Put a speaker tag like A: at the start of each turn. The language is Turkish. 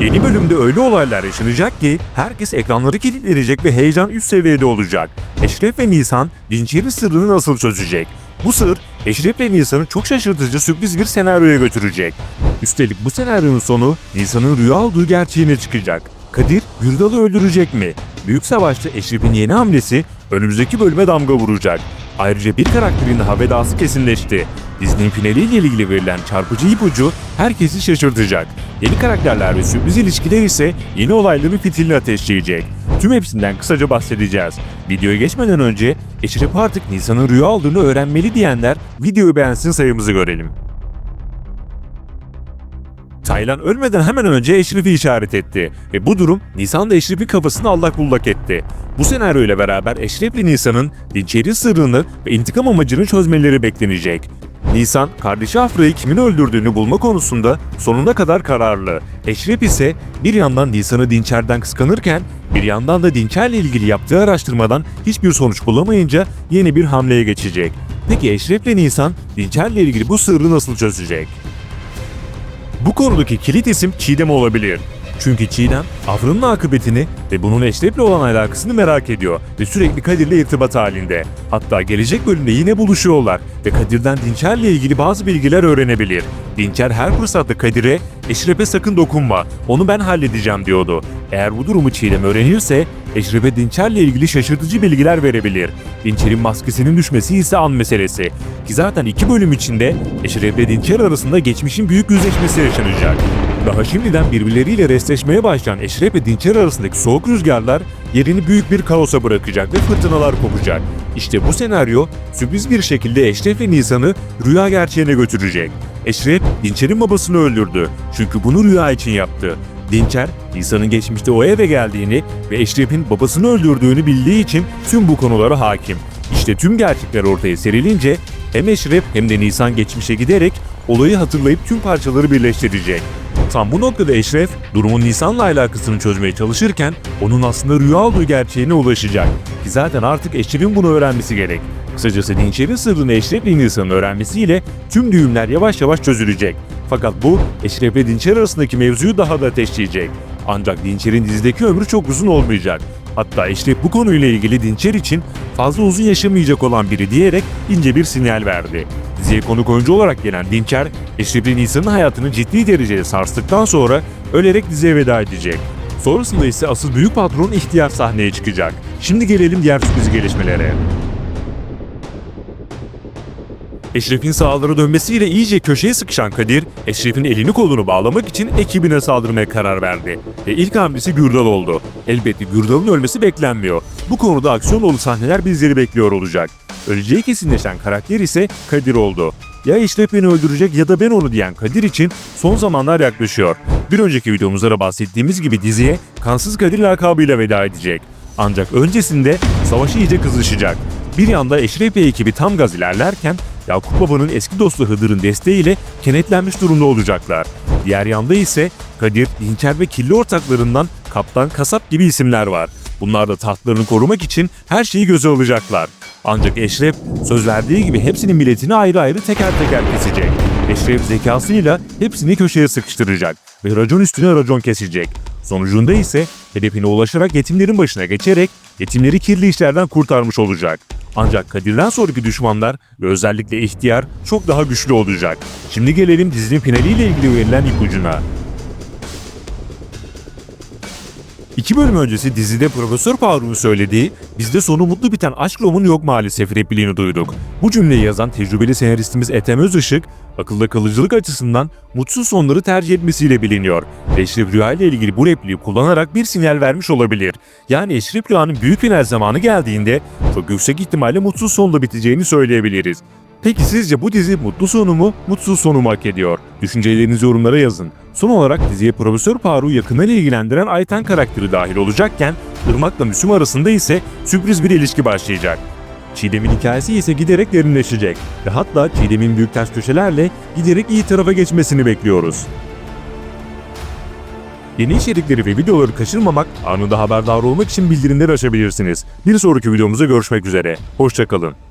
A: Yeni bölümde öyle olaylar yaşanacak ki herkes ekranları kilitlenecek ve heyecan üst seviyede olacak. Eşref ve Nisan Dinçer'in sırrını nasıl çözecek? Bu sır Eşref ve Nisan'ı çok şaşırtıcı sürpriz bir senaryoya götürecek. Üstelik bu senaryonun sonu Nisan'ın rüya olduğu gerçeğine çıkacak. Kadir Gürdal'ı öldürecek mi? Büyük Savaş'ta Eşref'in yeni hamlesi önümüzdeki bölüme damga vuracak. Ayrıca bir karakterin daha vedası kesinleşti. Dizinin finaliyle ilgili verilen çarpıcı ipucu herkesi şaşırtacak. Yeni karakterler ve sürpriz ilişkiler ise yeni olayların fitilini ateşleyecek. Tüm hepsinden kısaca bahsedeceğiz. Videoya geçmeden önce Eşref artık Nisan'ın rüya olduğunu öğrenmeli diyenler videoyu beğensin sayımızı görelim. Taylan ölmeden hemen önce Eşref'i işaret etti ve bu durum Nisan'da Eşref'in kafasını allak bullak etti. Bu senaryo ile beraber Eşref Nisan'ın Dinçer'in sırrını ve intikam amacını çözmeleri beklenecek. Nisan, kardeşi Afra'yı kimin öldürdüğünü bulma konusunda sonuna kadar kararlı. Eşref ise bir yandan Nisan'ı Dinçer'den kıskanırken bir yandan da Dinçer'le ilgili yaptığı araştırmadan hiçbir sonuç bulamayınca yeni bir hamleye geçecek. Peki Eşref ile Nisan Dinçer'le ilgili bu sırrı nasıl çözecek? Bu konudaki kilit isim Çiğdem olabilir. Çünkü Çiğdem, Afra'nın akıbetini ve bunun Eşref'le olan alakasını merak ediyor ve sürekli Kadir'le irtibat halinde. Hatta gelecek bölümde yine buluşuyorlar ve Kadir'den Dinçer'le ilgili bazı bilgiler öğrenebilir. Dinçer her fırsatta Kadir'e Eşref'e sakın dokunma, onu ben halledeceğim diyordu. Eğer bu durumu Çiğdem öğrenirse Eşref'e Dinçer'le ilgili şaşırtıcı bilgiler verebilir. Dinçer'in maskesinin düşmesi ise an meselesi. Ki zaten iki bölüm içinde Eşref ve Dinçer arasında geçmişin büyük yüzleşmesi yaşanacak. Daha şimdiden birbirleriyle restleşmeye başlayan Eşref ve Dinçer arasındaki soğuk rüzgarlar yerini büyük bir kaosa bırakacak ve fırtınalar kopacak. İşte bu senaryo sürpriz bir şekilde Eşref ve Nisan'ı rüya gerçeğine götürecek. Eşref, Dinçer'in babasını öldürdü. Çünkü bunu rüya için yaptı. Dinçer, Nisan'ın geçmişte o eve geldiğini ve Eşref'in babasını öldürdüğünü bildiği için tüm bu konulara hakim. İşte tüm gerçekler ortaya serilince hem Eşref hem de Nisan geçmişe giderek olayı hatırlayıp tüm parçaları birleştirecek. Tam bu noktada Eşref, durumun Nisan'la alakasını çözmeye çalışırken onun aslında rüya olduğu gerçeğine ulaşacak. Ki zaten artık Eşref'in bunu öğrenmesi gerek. Kısacası Dinçer'in sırrını Eşref ile Nisan'ın öğrenmesiyle tüm düğümler yavaş yavaş çözülecek. Fakat bu Eşref ve Dinçer arasındaki mevzuyu daha da ateşleyecek. Ancak Dinçer'in dizideki ömrü çok uzun olmayacak. Hatta Eşref bu konuyla ilgili Dinçer için fazla uzun yaşamayacak olan biri diyerek ince bir sinyal verdi. Diziye konuk oyuncu olarak gelen Dinçer, Eşref ile Nisan'ın hayatını ciddi derecede sarstıktan sonra ölerek diziye veda edecek. Sonrasında ise asıl büyük patron ihtiyar sahneye çıkacak. Şimdi gelelim diğer sürpriz gelişmelere. Eşref'in sağlara dönmesiyle iyice köşeye sıkışan Kadir, Eşref'in elini kolunu bağlamak için ekibine saldırmaya karar verdi. Ve ilk hamlesi Gürdal oldu. Elbette Gürdal'ın ölmesi beklenmiyor. Bu konuda aksiyon dolu sahneler bizleri bekliyor olacak. Öleceği kesinleşen karakter ise Kadir oldu. Ya Eşref beni öldürecek ya da ben onu diyen Kadir için son zamanlar yaklaşıyor. Bir önceki videomuzda da bahsettiğimiz gibi diziye Kansız Kadir lakabıyla veda edecek. Ancak öncesinde savaş iyice kızışacak. Bir yanda Eşref Bey ekibi tam gaz ilerlerken Yakup Baba'nın eski dostu Hıdır'ın desteğiyle kenetlenmiş durumda olacaklar. Diğer yanda ise Kadir, Dinçer ve Killi ortaklarından Kaptan Kasap gibi isimler var. Bunlar da tahtlarını korumak için her şeyi göze alacaklar. Ancak Eşref söz verdiği gibi hepsinin milletini ayrı ayrı teker teker kesecek. Eşref zekasıyla hepsini köşeye sıkıştıracak ve racon üstüne racon kesecek. Sonucunda ise hedefine ulaşarak yetimlerin başına geçerek yetimleri kirli işlerden kurtarmış olacak. Ancak Kadir'den sonraki düşmanlar ve özellikle ihtiyar çok daha güçlü olacak. Şimdi gelelim dizinin finaliyle ilgili verilen ipucuna. İki bölüm öncesi dizide Profesör Poirot'un söylediği bizde sonu mutlu biten aşk romanı yok maalesef repliğini duyduk. Bu cümleyi yazan tecrübeli senaristimiz Ethem Özışık, akılda kalıcılık açısından mutsuz sonları tercih etmesiyle biliniyor. Eşref Rüya ile ilgili bu repliği kullanarak bir sinyal vermiş olabilir. Yani Eşref Rüya'nın büyük final zamanı geldiğinde çok yüksek ihtimalle mutsuz sonla biteceğini söyleyebiliriz. Peki sizce bu dizi mutlu sonu mu, mutsuz sonu mu hak ediyor? Düşüncelerinizi yorumlara yazın. Son olarak diziye Profesör Paruk'u yakından ilgilendiren Ayten karakteri dahil olacakken Irmak'la Müslüm arasında ise sürpriz bir ilişki başlayacak. Çiğdem'in hikayesi ise giderek derinleşecek ve hatta Çiğdem'in büyük ters köşelerle giderek iyi tarafa geçmesini bekliyoruz. Yeni içerikleri ve videoları kaçırmamak, anında haberdar olmak için bildirimleri açabilirsiniz. Bir sonraki videomuzda görüşmek üzere. Hoşçakalın.